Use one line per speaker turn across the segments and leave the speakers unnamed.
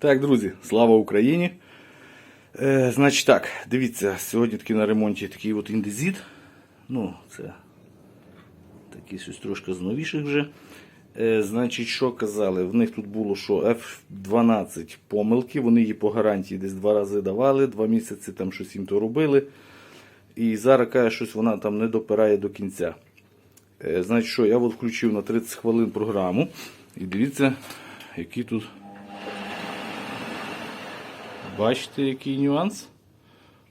Так, друзі, слава Україні. Е, значить так, дивіться, сьогодні такий на ремонті такий от індезіт. Ну, це такий щось трошки з новіших вже. Е, значить, що казали? В них тут було, що F12 помилки, вони її по гарантії десь два рази давали, два місяці там щось їм то робили. І зараз каже, щось вона там не допирає до кінця. Е, значить, що я от включив на 30 хвилин програму. І дивіться, які тут. Бачите, який нюанс?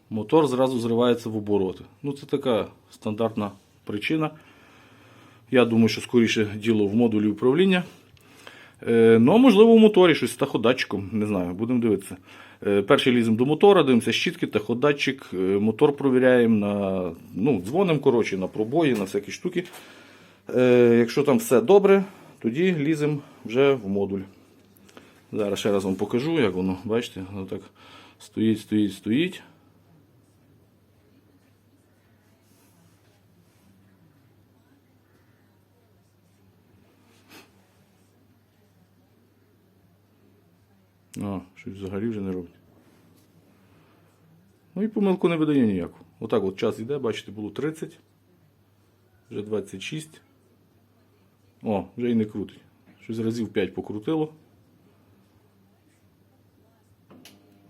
Мотор зразу зривається в обороти. Ну, це така стандартна причина. Я думаю, що скоріше діло в модулі управління. Е, ну, можливо, в моторі щось з таходатчиком, не знаю, будемо дивитися. Е, перший ліземо до мотора, дивимося щітки, таходатчик, е, мотор провіряємо, на, ну, дзвонимо коротше, на пробої, на всякі штуки. Е, якщо там все добре, тоді ліземо вже в модуль. Зараз ще раз вам покажу, як воно, бачите, воно так стоїть, стоїть, стоїть. А, щось взагалі вже не робить. Ну і помилку не видає ніяку. Отак от час йде, бачите, було 30, вже 26. О, вже і не крутить. Щось разів 5 покрутило.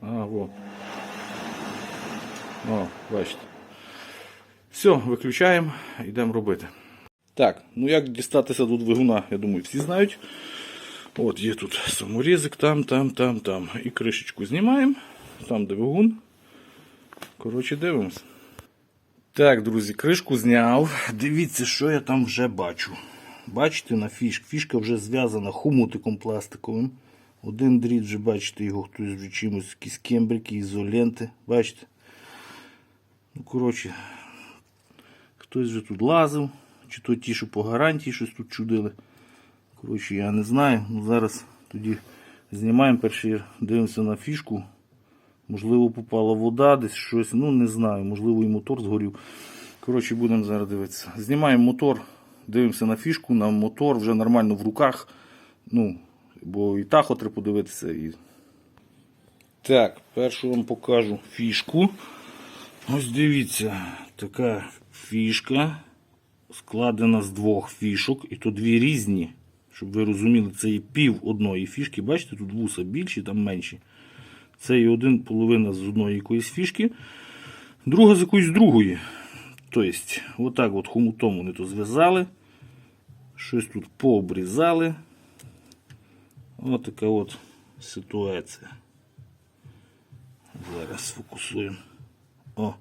А, во. О, бачите. Все, виключаємо, йдемо робити. Так, ну як дістатися до двигуна, я думаю, всі знають. От є тут саморізик, там, там, там, там. І кришечку знімаємо. Там двигун. Коротше, дивимось. Так, друзі, кришку зняв. Дивіться, що я там вже бачу. Бачите на фішк. Фішка вже зв'язана хомутиком пластиковим. Один дріт вже бачите, його хтось вже чимось, якісь кембрики, ізоленти. Бачите? Ну, коротше, хтось вже тут лазив, чи то ті, що по гарантії щось тут чудили. Коротше, я не знаю. Ну, зараз тоді знімаємо перший, дивимося на фішку. Можливо, попала вода, десь щось, ну не знаю, можливо і мотор згорів. Коротше, будемо зараз дивитися. Знімаємо мотор, дивимося на фішку, на мотор вже нормально в руках. Ну, бо і тахо треба подивитися. І... Так, першу вам покажу фішку. Ось дивіться, така фішка складена з двох фішок, і то дві різні. Щоб ви розуміли, це є пів одної фішки. Бачите, тут вуса більші, там менші. Це є один половина з одної якоїсь фішки, друга з якоїсь другої. Тобто, отак от хомутом вони то зв'язали, щось тут пообрізали. Ось така от ситуація. Зараз сфокусуємо. О,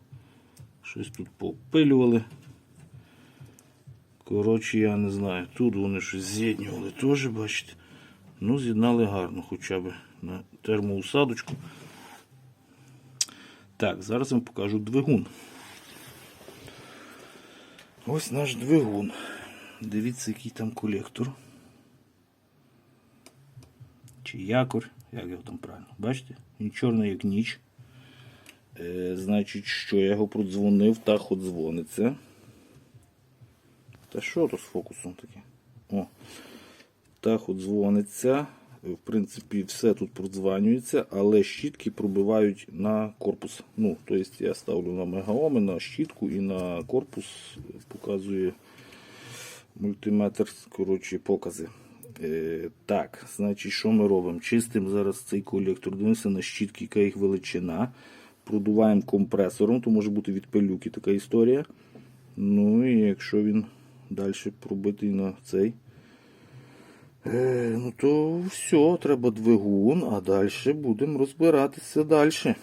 щось тут попилювали. Коротше, я не знаю. Тут вони щось з'єднювали теж, бачите. Ну, з'єднали гарно хоча б на термоусадочку. Так, зараз вам покажу двигун. Ось наш двигун. Дивіться, який там колектор. Чи якорь, як його там правильно. Бачите? Він чорний, як ніч. Е, значить, що я його продзвонив, так от дзвониться. Та що то з фокусом таке? О. Так от дзвониться. В принципі, все тут продзванюється, але щітки пробивають на корпус. Ну, тобто я ставлю на мегаоми, на щітку і на корпус показує мультиметр коротше, покази. Е, так, значить, що ми робимо? Чистимо зараз цей колектор, дивимося на щітки, яка їх величина. Продуваємо компресором, то може бути від пилюки така історія. Ну і якщо він далі пробитий на цей. Е, ну то все, треба двигун, а далі будемо розбиратися далі.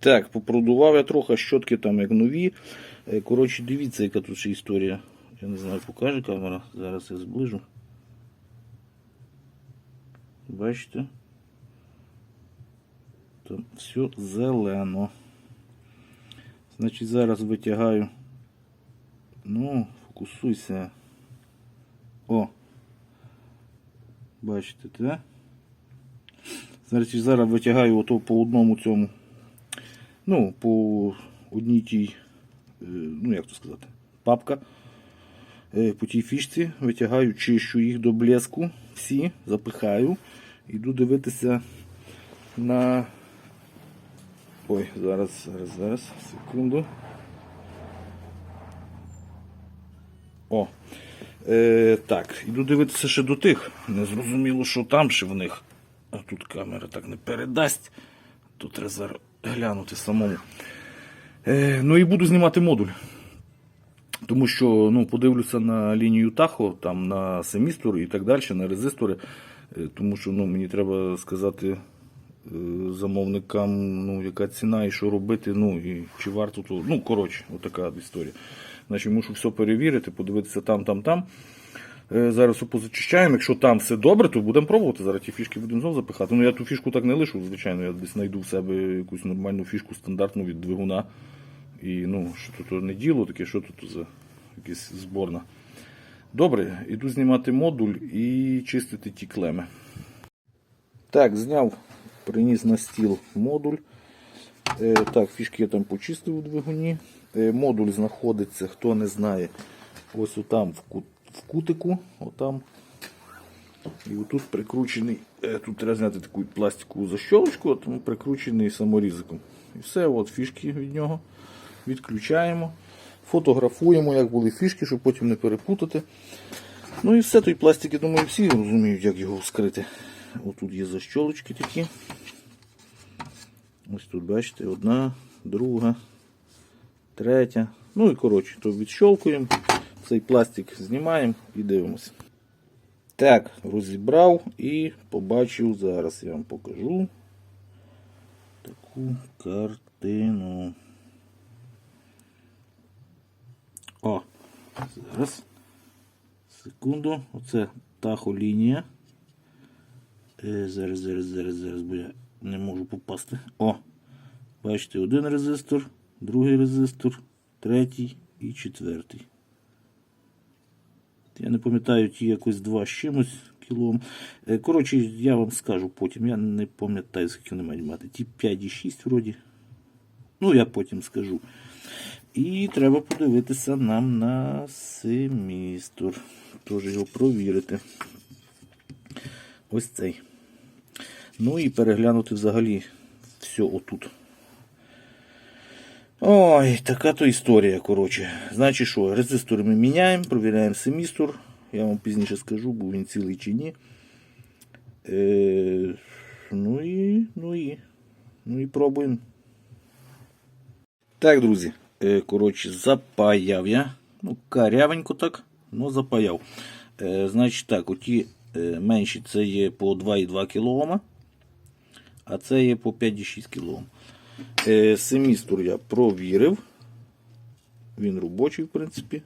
Так, попродував я трохи щотки там як нові. Е, Коротше, дивіться, яка тут ще історія. Я не знаю, покаже камера. Зараз я зближу. Бачите? Там все зелено. Значить, зараз витягаю. Ну, фокусуйся. О! Бачите, те? Значить, зараз витягаю ото по одному цьому. Ну, по одній тій, е, ну як то сказати, папка. Е, По тій фішці витягаю, чищу їх до блеску, всі, запихаю. Іду дивитися на. Ой, зараз, зараз, зараз, секунду. О. Е, так, іду дивитися ще до тих. Не зрозуміло, що там ще в них. А тут камера так не передасть. Тут треба зараз глянути самому. Е, ну і буду знімати модуль. Тому що ну, подивлюся на лінію Тахо, там на семістор і так далі, на резистори. Е, Тому що ну, мені треба сказати е, замовникам, ну, яка ціна і що робити, ну і чи варто то. Ну, коротше, отака історія. Значить, мушу все перевірити, подивитися там, там, там. Е, Зараз все. Якщо там все добре, то будемо пробувати. Зараз ті фішки будемо знову запихати. Ну я ту фішку так не лишу, звичайно. Я десь знайду в себе якусь нормальну фішку стандартну від двигуна. І ну, що тут не діло таке, що тут за якась зборна. Добре, іду знімати модуль і чистити ті клеми. Так, зняв, приніс на стіл модуль. Е, так, фішки я там почистив у двигуні. Е, модуль знаходиться, хто не знає, ось отам в, кут, в кутику. Отам. І отут прикручений, е, тут треба зняти таку пластикову защолочку, тому прикручений саморізиком. І все, от фішки від нього. Відключаємо, фотографуємо, як були фішки, щоб потім не перепутати. Ну і все, той пластик, я думаю, всі розуміють, як його вскрити. Отут є защолочки такі. Ось тут, бачите, одна, друга, третя. Ну і коротше, то відщолкуємо, цей пластик знімаємо і дивимося. Так, розібрав і побачив, зараз я вам покажу таку картину. О, зараз. Секунду. Оце тахолінія. Е, зараз, зараз, зараз, зараз, бо я не можу попасти. О! Бачите, один резистор, другий резистор, третій і четвертий. Я не пам'ятаю, ті якось два з чимось кілом. Е, Коротше, я вам скажу потім. Я не пам'ятаю, скільки вони мають мати. Ті 5,6 вроді. Ну, я потім скажу. І треба подивитися нам на семістр. Теж його провірити. Ось цей. Ну і переглянути взагалі все отут. Ой, така то історія, коротше. Значить що, резистори ми міняємо, провіряємо семістр. Я вам пізніше скажу, був він цілий чи ні. Е, ну і, ну і, ну і пробуємо. Так, друзі, коротше, запаяв я. Ну, карявенько так, ну запаяв. Е, значить так, оті е, менші це є по 2,2 кОм, а це є по 5,6 кОм. Е, семістр я провірив. Він робочий, в принципі.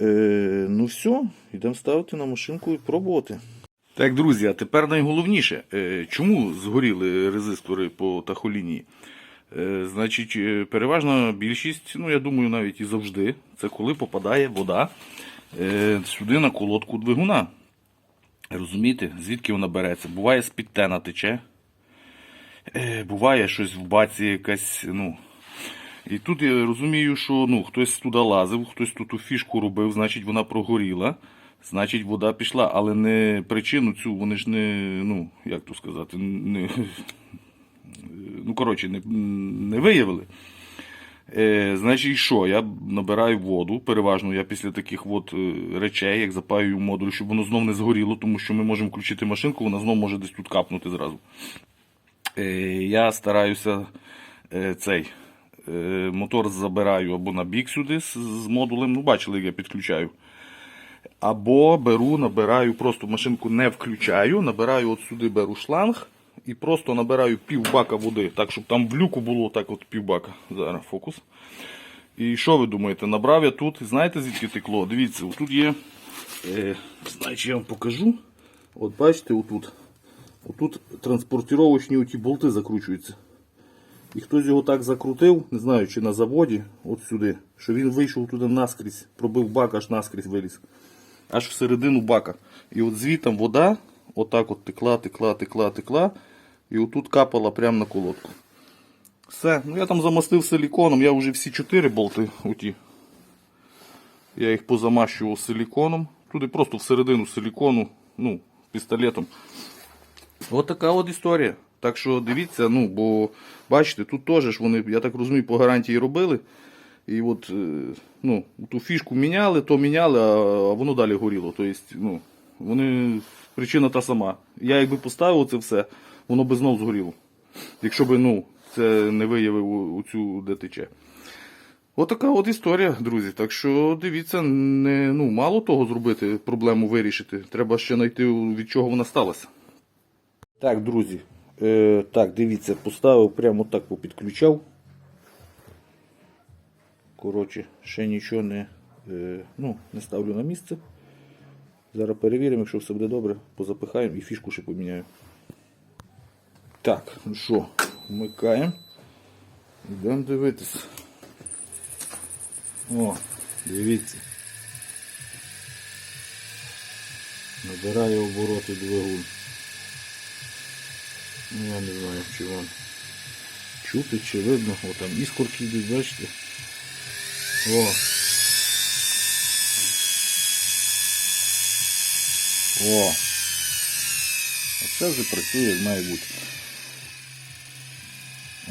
Е, ну все, йдемо ставити на машинку і пробувати. Так, друзі, а тепер найголовніше. Е, чому згоріли резистори по тахолінії? Е, значить, е, переважна більшість, ну я думаю, навіть і завжди, це коли попадає вода е, сюди на колодку двигуна. Розумієте, звідки вона береться? Буває з-під тена тече. Буває щось в баці якась, ну. І тут я розумію, що ну, хтось туди лазив, хтось тут фішку робив, значить вона прогоріла, значить вода пішла, але не причину цю вони ж не, ну, як то сказати, не, ну, коротше, не, не виявили. Е, значить, що? Я набираю воду. Переважно я після таких от е, речей, як запаюю модуль, щоб воно знов не згоріло, тому що ми можемо включити машинку, вона знов може десь тут капнути зразу. Е, я стараюся е, цей е, мотор забираю або на бік сюди з, з модулем. Ну, бачили, як я підключаю. Або беру, набираю, просто машинку не включаю, набираю от сюди беру шланг і просто набираю пів бака води, так, щоб там в люку було так от пів бака. Зараз фокус. І що ви думаєте? Набрав я тут, знаєте звідки текло? Дивіться, тут є. Е, значить, я вам покажу. От бачите, отут. Отут транспортировочні оті болти закручуються. І хтось його так закрутив, не знаю, чи на заводі, от сюди, що він вийшов туди наскрізь, пробив бак, аж наскрізь виліз. Аж всередину бака. І от звітом вода, отак от текла, текла, текла, текла. І отут капала прямо на колодку. Все. Ну я там замастив силіконом, я вже всі чотири болти оті. Я їх позамащував силіконом. Туди просто всередину силікону, ну, пістолетом. От така от історія. Так що дивіться, ну, бо бачите, тут теж ж вони, я так розумію, по гарантії робили. І от е, ну, ту фішку міняли, то міняли, а воно далі горіло. Тобто, ну, вони, причина та сама. Я якби поставив це все, воно би знов згоріло. Якщо би ну, це не виявив у, у цю ДТЧ. Отака от історія, друзі. Так що дивіться, не, ну, мало того зробити, проблему вирішити. Треба ще знайти, від чого вона сталася. Так, друзі. Е, так, дивіться, поставив прямо так попідключав. Коротше, ще нічого не, е, ну, не ставлю на місце. Зараз перевіримо, якщо все буде добре, позапихаємо і фішку ще поміняю. Так, ну що, вмикаємо. Йдемо дивитися. О, дивіться. Набирає обороти двигун. Ну, я не знаю, чи вам чути, чи видно. О, там іскорки йдуть, бачите? О. О. Оце вже працює, як має бути.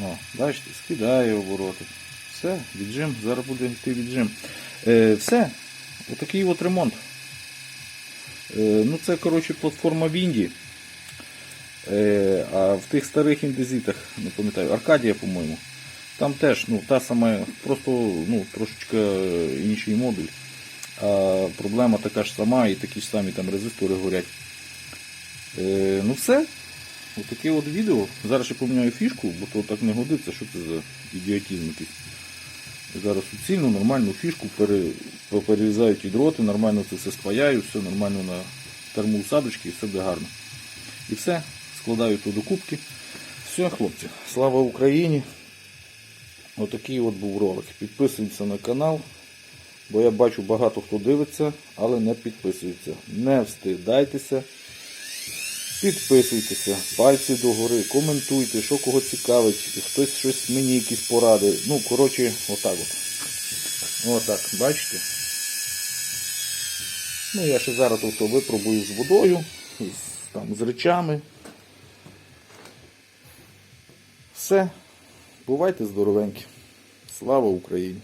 О, бачите, скидає обороти. Все, віджим, зараз буде йти віджим. Е, все, отакий от ремонт. Е, ну це, коротше, платформа Вінді. Е, а в тих старих індезитах, не пам'ятаю, Аркадія, по-моєму, там теж ну, та сама, просто ну, трошечки інший модуль. А проблема така ж сама і такі ж самі там резистори горять. Е, ну все. Отаке от відео. Зараз я поміняю фішку, бо то так не годиться, що це за ідіотизм якийсь. Зараз суцільну, нормальну фішку пере, перерізаю ті дроти, нормально це все спаяю, все нормально на термоусадочки і все буде гарно. І все, складаю то до кубки. Все, хлопці, слава Україні! Отакий от був ролик. Підписуйтесь на канал, бо я бачу багато хто дивиться, але не підписується. Не встидайтеся. Підписуйтеся, пальці догори, коментуйте, що кого цікавить, хтось щось мені якісь поради. Ну, коротше, отак от. Отак, бачите? Ну, я ще зараз то випробую з водою, там, з речами. Все. Бувайте здоровенькі. Слава Україні!